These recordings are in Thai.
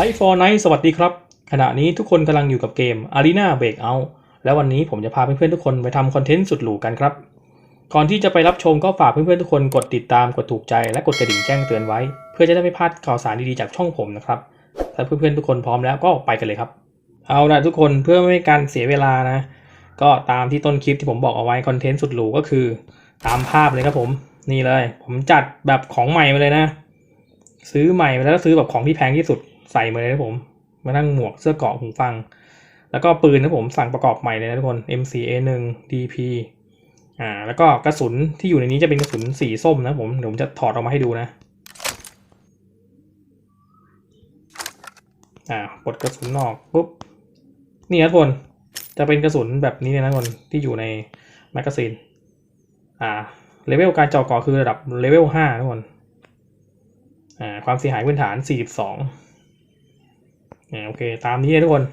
ไลฟ์ฟอร์ไนสวัสดีครับ ขณะนี้ทุกคนกำลังอยู่กับเกม Arena Breakout แล้ววันนี้ผมจะพาเพื่อนๆทุกคนไปทำคอนเทนต์สุดหรูกันครับ ก่อนที่จะไปรับชมก็ฝากเพื่อนๆทุกคนกดติดตามกดถูกใจและกดกระดิ่งแจ้งเตือนไว้ เพื่อจะได้ไม่พลาดข่าวสารดีๆจากช่องผมนะครับถ้าเพื่อนๆทุกคนพร้อมแล้วก็ไปกันเลยครับ เอาละทุกคนเพื่อไม่ให้การเสียเวลานะ ก็ตามที่ต้นคลิปที่ผมบอกเอาไว้คอนเทนต์สุดหรูก็คือ ตามภาพเลยครับผมนี่เลย ผมจัดแบบของใหม่มาเลยนะ ซื้อใหม่มาแล้วก็ซื้อแบบของที่แพงที่สุด ใส่มาเลยนะผม มานั่งหมวกเสื้อเกราะหูฟัง แล้วก็ปืนนะผมสั่งประกอบใหม่เลยนะทุกคน MCA 1 DP อ่าแล้วก็กระสุนที่อยู่ในนี้จะเป็นกระสุนสีส้มนะผมเดี๋ยวผมจะถอดออกมาให้ดูนะอ่าปลดกระสุนออกปุ๊บนี่นะทุกคนจะเป็นกระสุนแบบนี้เลยนะทุกคนที่อยู่ในแมกกาซีนอ่าเลเวลการเจาะกาะคือระดับเลเวลห้าทุกคนอ่าความเสียหายพื้นฐาน42อ่าโอเค ตามนี้เลยทุกคน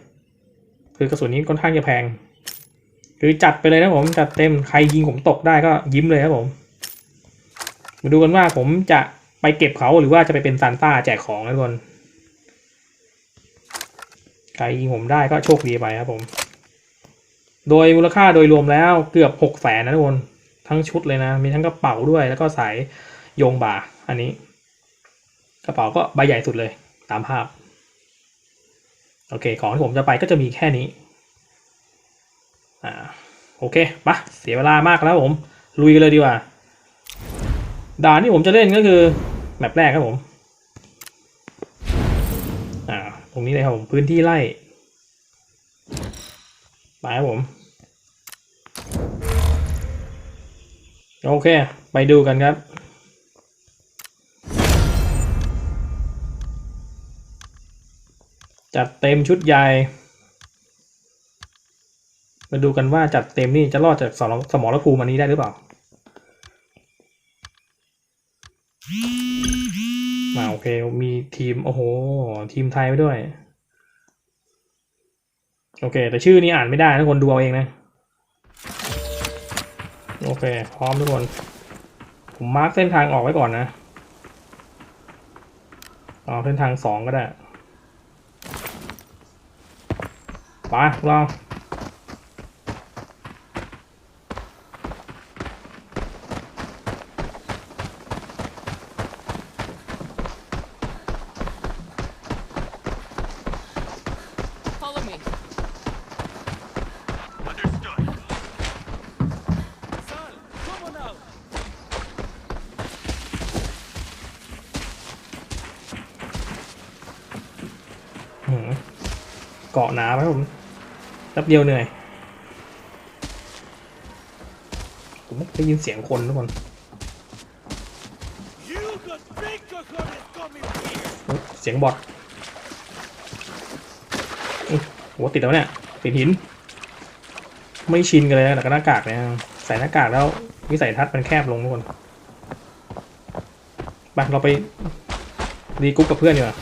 คือกระสุนนี้ค่อนข้างจะแพง คือจัดไปเลยนะผม จัดเต็มใครยิงผมตกได้ก็ยิ้มเลยครับผม มาดูกันว่าผมจะไปเก็บเขาหรือว่าจะไปเป็นซานต้าแจกของนะทุกคนใครยิงผมได้ก็โชคดีไปครับผม โดยมูลค่าโดยรวมแล้วเกือบหกแสนนะทุกคน ทั้งชุดเลยนะ มีทั้งกระเป๋าด้วย แล้วก็สายโยงบ่า อันนี้ กระเป๋าก็ใบใหญ่สุดเลยตามภาพ โอเค ของที่ผมจะไปก็จะมีแค่นี้ อ่า โอเคปะเสียเวลามากแล้วผม ลุยกันเลยดีกว่า ด่านที่ผมจะเล่นก็คือ แมปแรกครับผม อ่า ตรงนี้เลยครับผม พื้นที่ไล่ไปครับผม โอเค ไปดูกันครับ จัดเต็มชุดใหญ่ มาดูกันว่าจัดเต็มนี่จะรอดจากสมรสมรภูมิอันนี้ได้หรือเปล่า มาโอเค มีทีม โอ้โห ทีมไทยไปด้วย โอเค แต่ชื่อนี้อ่านไม่ได้ทุกคนดูเอาเองนะ โอเค พร้อมทุกคน ผมมาร์กเส้นทางออกไว้ก่อนนะ เอาเส้นทางสองก็ได้ ไปลอง Follow me. Understood. Sal, come on out. หืมเกาะหนาไหมผมแป๊ บเดียวเหนื่อย ผมได้ยินเสียงคนทุกคนเสียงบอทโหัวติดแล้วเนี่ยติดหิน ไม่ชินกันเลยนะกับหน้ากากเนี่ยใส่หน้ากากแล้ววิสัยทัศน์มันแคบลงทุกคนไปเราไปรีกรุ๊ปกับเพื่อนดีกว่า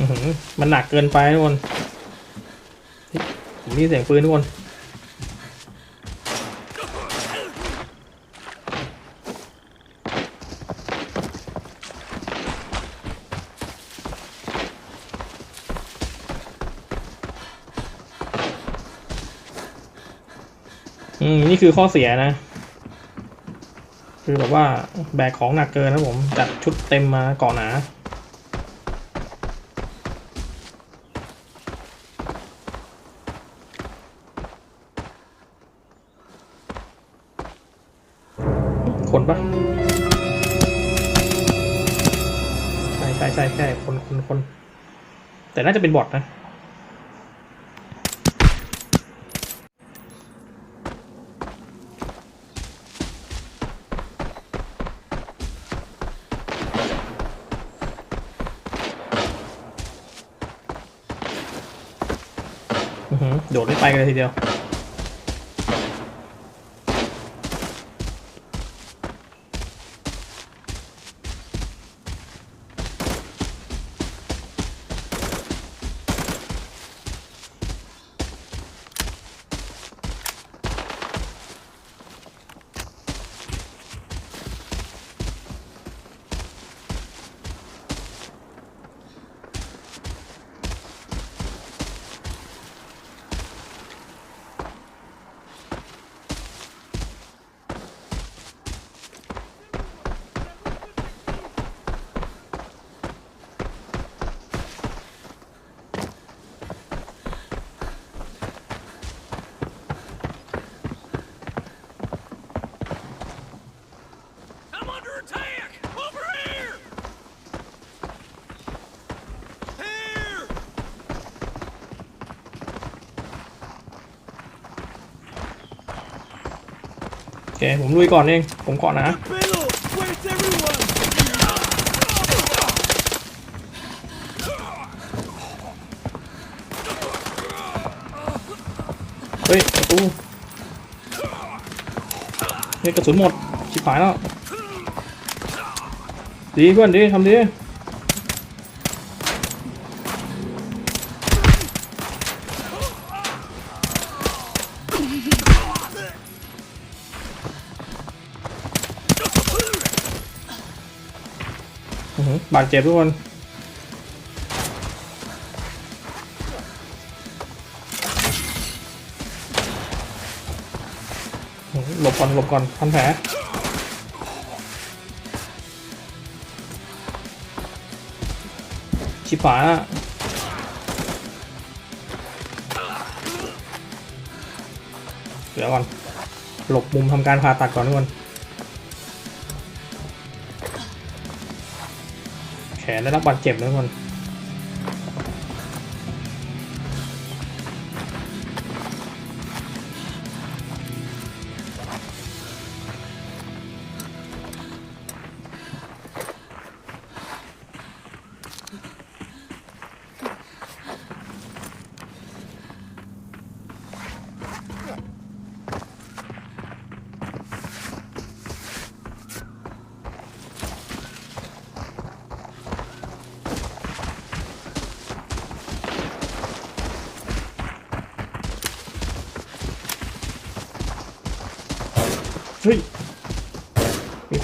อื้อหือ มันหนักเกินไปทุกคนผมนี่เสียงปืนทุกคนอืมนี่คือข้อเสียนะ คือแบบว่าแบกของหนักเกินนะผม จัดชุดเต็มมาเกาะหนา แต่น่าจะเป็นบอทนะหือโดดไม่ไปกันเลยทีเดียว เค ผมลุยก่อนเอง ผมเกาะนะ Capello, where's everyone? เฮ้ยประตูเฮ้ยกระสุนหมด ชิบหายแล้ว ดีเพื่อนดีทำดี บาดเจ็บทุกคนหลบก่อนหลบก่อนพันแผลชิบหายอะเดี๋ยวก่อน หลบมุมทำการผ่าตัดก่อนทุกคน นได้รับบาดเจ็บนะทุกคน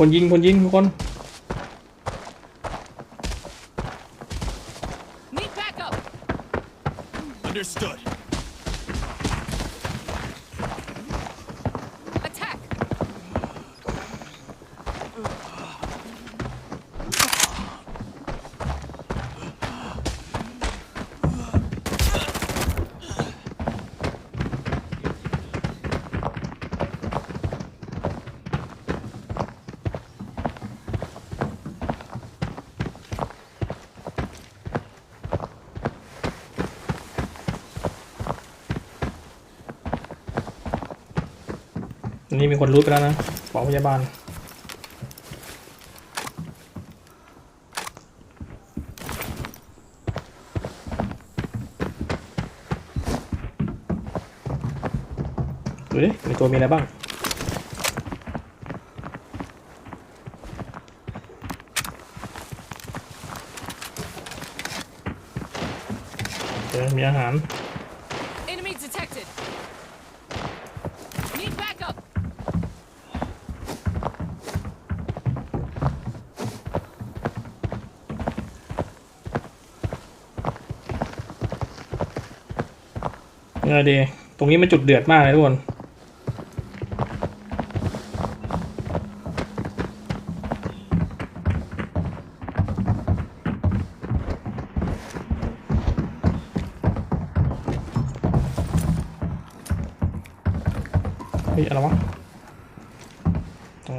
คนยิงคนยิงทุกคน นี้มีคนรู้ไปแล้วนะบอกพยาบาลดูดิในตัวมีอะไรบ้าง มีอาหาร ออดีตรงนี้มันจุดเดือดมากเลยทุกคนเฮ้ยอะไรวะอ๋อ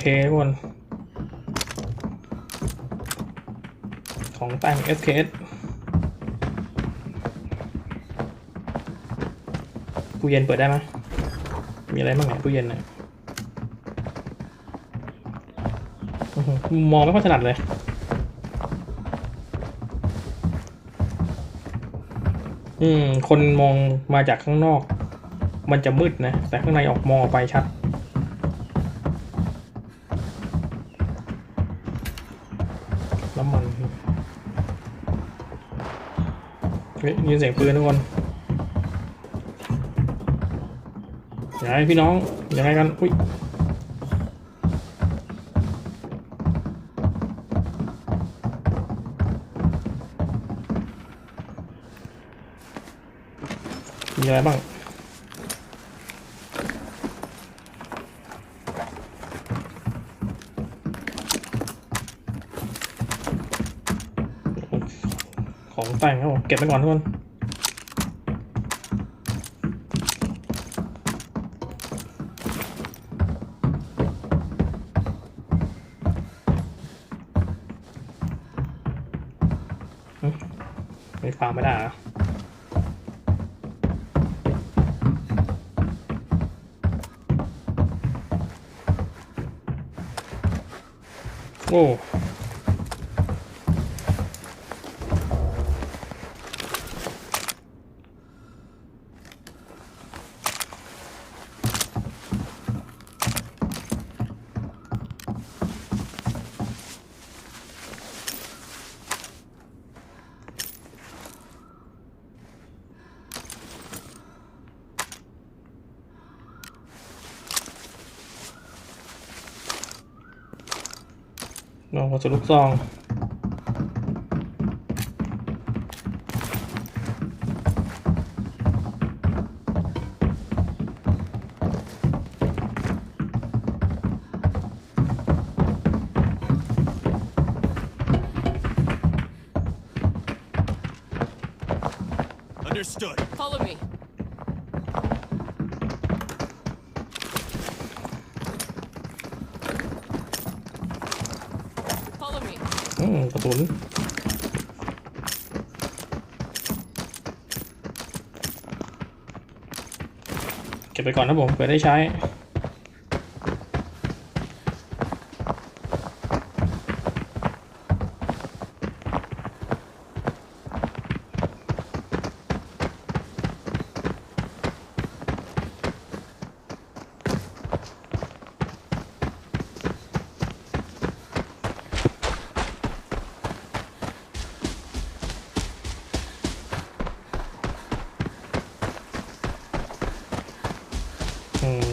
ม AK ทุกคน ของแต่ง SKS ตู้เย็นเปิดได้ไหมมีอะไรบ้างเนี่ยตู้เย็นเนี่ยมองไม่ค่อยถนัดเลย อืม คนมองมาจากข้างนอก มันจะมืดนะ แต่ข้างในออกมองออกไปชัด น้ำมันเฮ้ยยินเสียงปืนทุกคนอยัให้พี่น้องอยัให้กัน อุ้ยมีอะไรบ้าง เก็บไปก่อนทุกคนไม่ฟังไม่ได้หรอะโอ้ สุนลูกซอง Understood. Follow me. อืมกระสุนเก็บไปก่อนนะผมเผื่อได้ใช้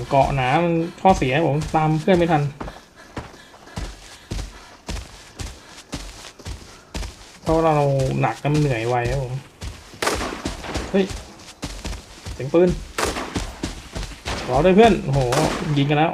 เกาะหนามันข้อเสียผมตามเพื่อนไม่ทัน เพราะเราหนักแล้วมันเหนื่อยไวครับผม เฮ้ยเสียงปืนรอด้วยเพื่อนโหยิงกันแล้ว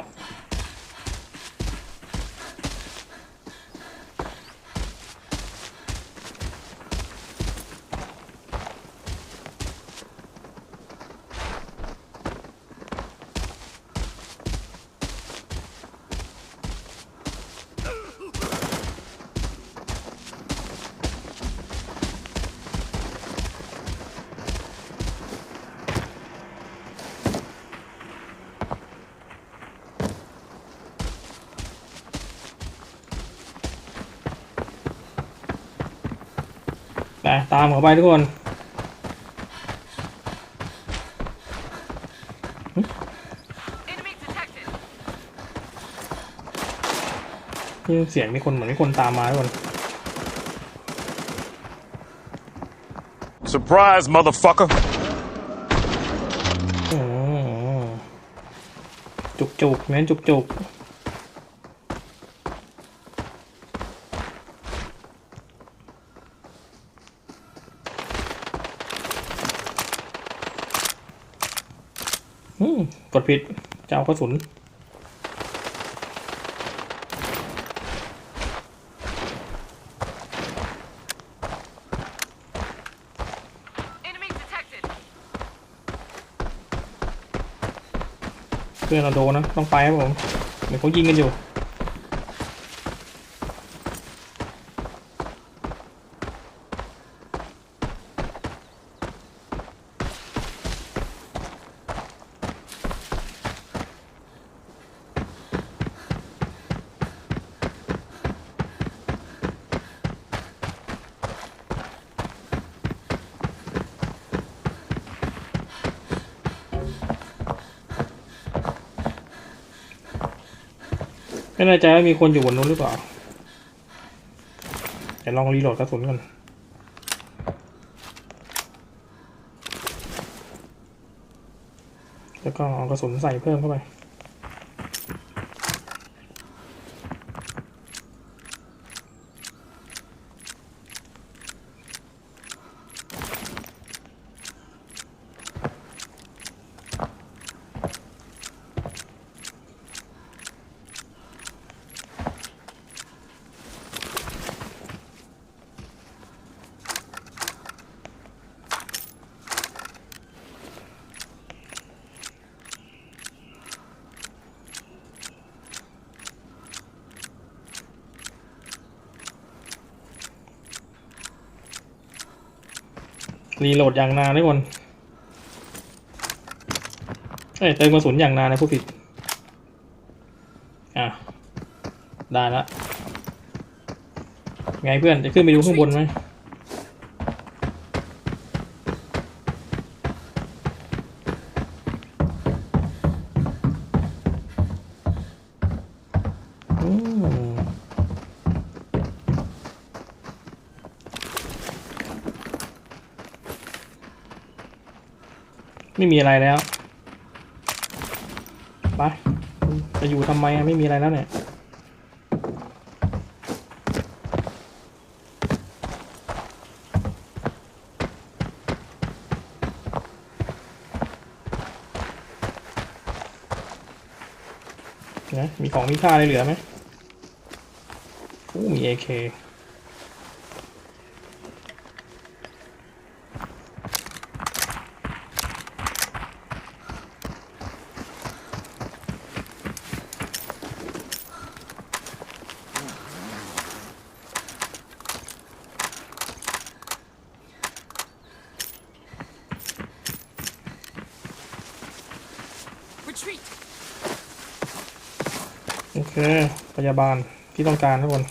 ตามเขาไปทุกคน Enemy detected. นี่เสียงมีคนเหมือนมีคนตามมาทุกคน Surprise, motherfucker. อืมจุกจุกๆเน้นจุกจุกอื กดผิดจะเอากระสุน Enemy detected. เพื่อนเราโดนนะ ต้องไปครับผม เดี๋ยวเขายิงกันอยู่ แน่ใจว่ามีคนอยู่บนนู้นหรือเปล่าแต่ลองรีโหลดกระสุนก่อนแล้วก็เอากระสุนใส่เพิ่มเข้าไป รีโหลดอย่างนานทุกคนเอ้ยเติมกระสุนอย่างนานนะผู้ผิด อะ ได้ละไงเพื่อน จะขึ้นไปดูข้างบนไหม ไม่มีอะไรแล้วไปจะอยู่ทำไมไม่มีอะไรแล้วเนี่ยนะมีของมีค่าอะไรเหลือไหมอู้มี AK Retreat. โอเค พยาบาลที่ต้องการทุกคน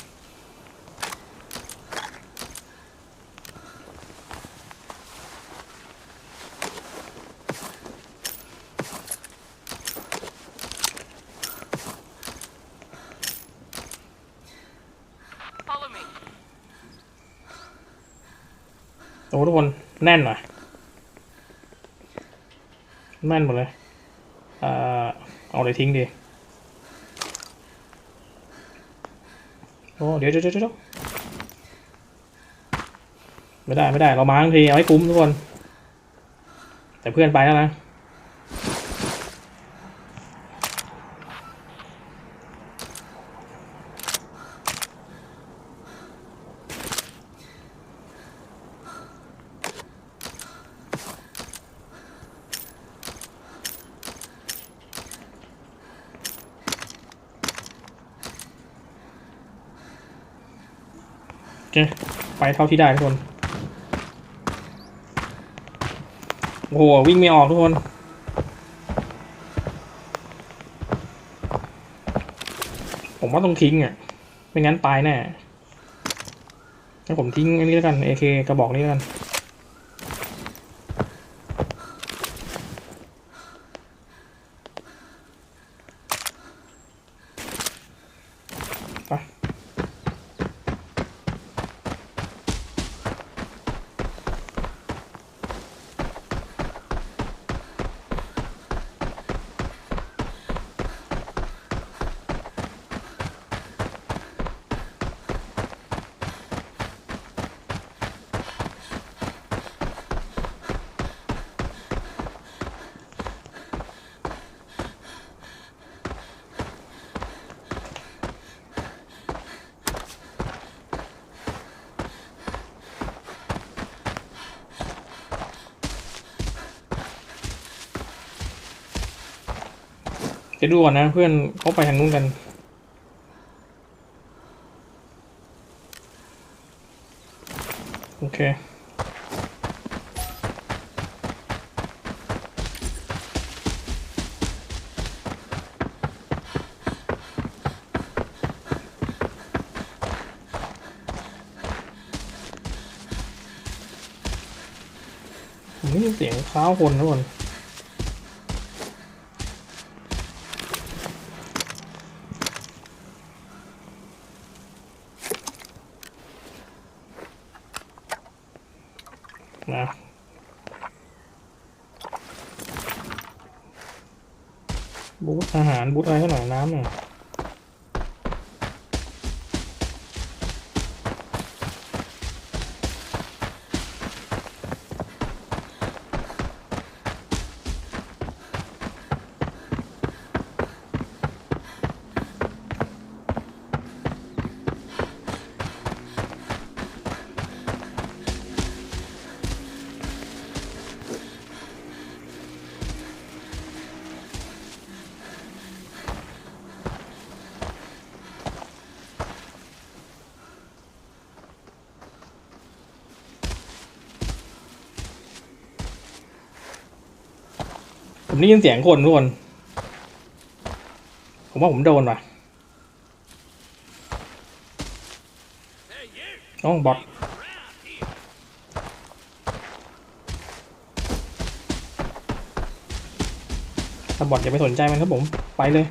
Follow me. โอ้ทุกคน แน่นหน่อยแน่นหมดเลย อ่า เอาเลยทิ้งดี อ้เดี๋ยวเดี๋ยวเดี๋ยวเดี๋ยวไม่ได้ไม่ได้เรามาทั้งทีเอาให้คุ้มทุกคน แต่เพื่อนไปแล้วนะ ไปเท่าที่ได้ทุกคน โอ้โห วิ่งไม่ออกทุกคน ผมว่าต้องทิ้งอะ ไม่งั้นตายแน่งั้นผมทิ้งอันนี้แล้วกัน AK กระบอกนี้แล้วกัน จะดูก่อนนะเพื่อนเขาไปทางนู้นกัน โอเคผมได้ยเสียงเท้าคนทุกคน นะ บูธอาหาร บูธอะไรก็หน่อยน้ำหน่อย ผมได้ยินเสียงคนทุกคน ผมว่าผมโดนว่ะน้องบอทถ้าบอทอย่าไปสนใจมันครับผม ไปเลย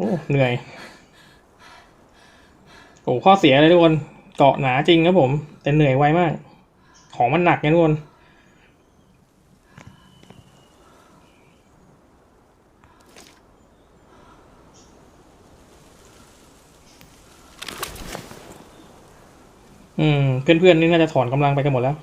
โอ้ เหนื่อย โอ้ ข้อเสียเลยทุกคน เกาะหนาจริงครับผม แต่เหนื่อยไวมาก ของมันหนักไงทุกคน อืม เพื่อนๆนี่น่าจะถอนกำลังไปกันหมดแล้ว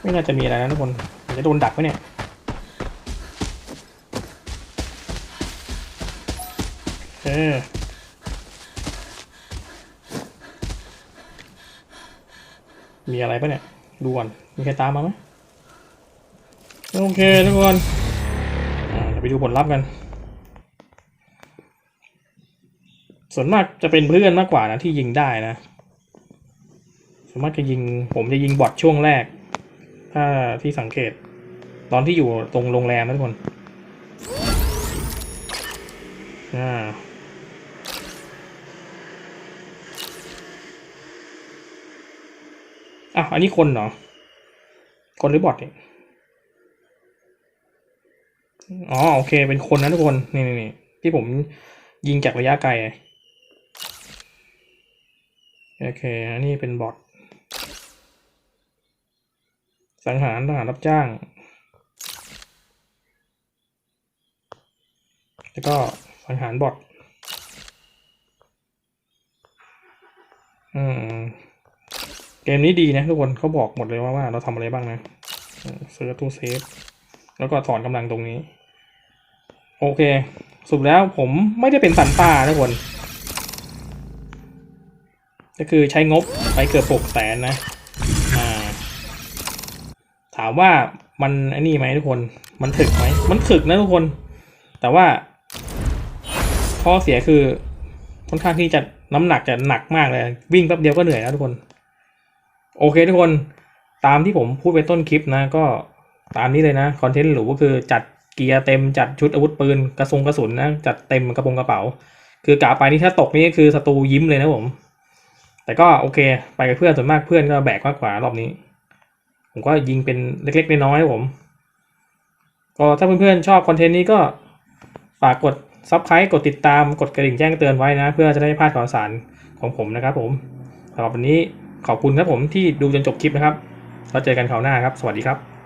ไม่น่าจะมีอะไรนะทุกคนจะโดนดักไหมเนี่ย มีอะไรปะเนี่ยดูก่อนมีใครตามมาไหมโอเคทุกคนเดี๋ยวไปดูผลลัพธ์กัน ส่วนมากจะเป็นเพื่อนมากกว่านะที่ยิงได้นะ ส่วนมากจะยิงผมจะยิงบอทช่วงแรก ถ้าที่สังเกต ตอนที่อยู่ตรงโรงแรมนะทุกคน อ่า อ้าวอันนี้คนเหรอ คนหรือบอทเนี่ยอ๋อโอเค เป็นคนนะทุกคนนี่นี่นี่ที่ผมยิงจากระยะไกลโอเคอันนี้เป็นบอทสังหารทหารรับจ้าง แล้วก็สังหารบอทอืม มนี้ดีนะทุกคนเขาบอกหมดเลยว่าว่าเราทำอะไรบ้างนะเออเซิร์ชตู้เซฟ แล้วก็ถอนกำลังตรงนี้ โอเคสรุปแล้วผมไม่ได้เป็นสันป่าทุกคน ก็คือใช้งบไปเกือบหกแสนนะถามว่ามันไอ้นี่ไหมทุกคน มันถึกไหม มันถึกนะทุกคน แต่ว่า ข้อเสียคือค่อนข้างที่จะน้ำหนักจะหนักมากเลย วิ่งแป๊บเดียวก็เหนื่อยแล้วทุกคน โอเคทุกคนตามที่ผมพูดไปต้นคลิปนะ ก็ตามนี้เลยนะคอนเทนต์หรูก็คือจัดเกียร์เต็มจัดชุดอาวุธปืนกระสุนกระสุนนะจัดเต็มกระโปรงกระเป๋า คือกะไปนี่ถ้าตกนี่คือศัตรูยิ้มเลยนะผม แต่ก็โอเค ไปกับเพื่อนส่วนมากเพื่อนก็แบกมากกว่ารอบนี้ ผมก็ยิงเป็นเล็กๆน้อยๆนะผม ก็ถ้าเพื่อนๆชอบคอนเทนต์นี้ก็ฝากกดซับ s c ค i b e กดติดตามกดกระดิ่งแจ้งเตือนไว้นะ เพื่อจะได้ไม่พลาดข่าวสารของผมนะครับผมสำหรับวันนี้ ขอบคุณครับผมที่ดูจนจบคลิปนะครับ แล้วเจอกันคราวหน้าครับ สวัสดีครับ